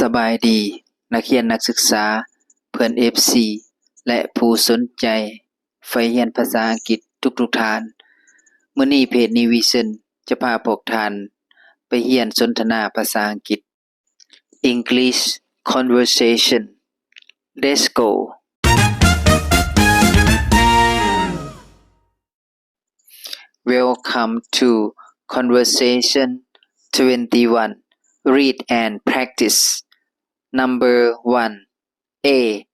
สบายดี นักเรียนนักศึกษา เพื่อน FC และผู้สนใจใฝ่เรียนภาษาอังกฤษทุกๆททานมื้อนี้เพจ Nivision จะพาพวกท่าน ไปเรียนสนทนาภาษาอังกฤษ English Conversation Let's go Welcome to Conversation 21 Read and practice Number 1 A.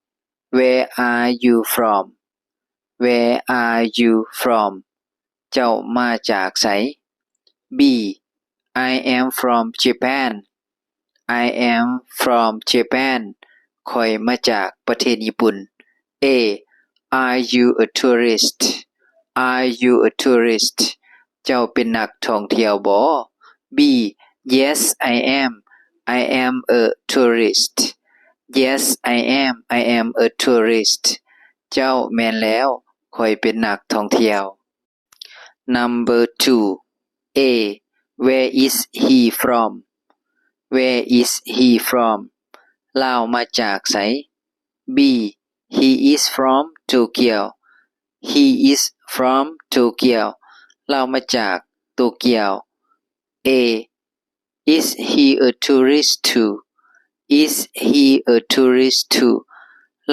Where are you from? Where are you from? เจ้ามาจากไส B. I am from Japan. I am from Japan. ข้อยมาจากประเทศญี่ปุ่น A. Are you a tourist? Are you a tourist? เจ้าเป็นนักท่องเที่ยวบ่ B. Yes, I am. I am a tourist. Yes, I am. I am a tourist. เจ้าแม่นแล้วข้อยเป็นนักท่องเที่ยว Number 2 A. Where is he from? Where is he from? ลาวมาจากไส B. He is from Tokyo. He is from Tokyo. ลาวมาจากโตเกียว A. Is he a tourist too? Is he a tourist too?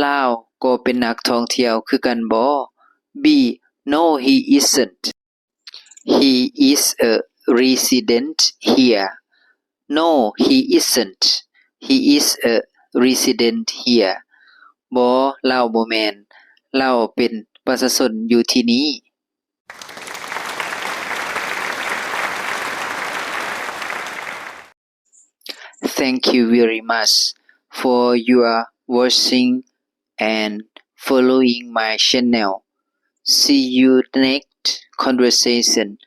ลาวก็เป็นนักท่องเที่ยวคือกันบ่ B. No he isn't. He is a resident here. No he isn't. He is a resident here. บ่ลาวบ่แม่นลาวเป็นประชาชนอยู่ที่นี้ Thank you very much for your watching and following my channel. See you next conversation.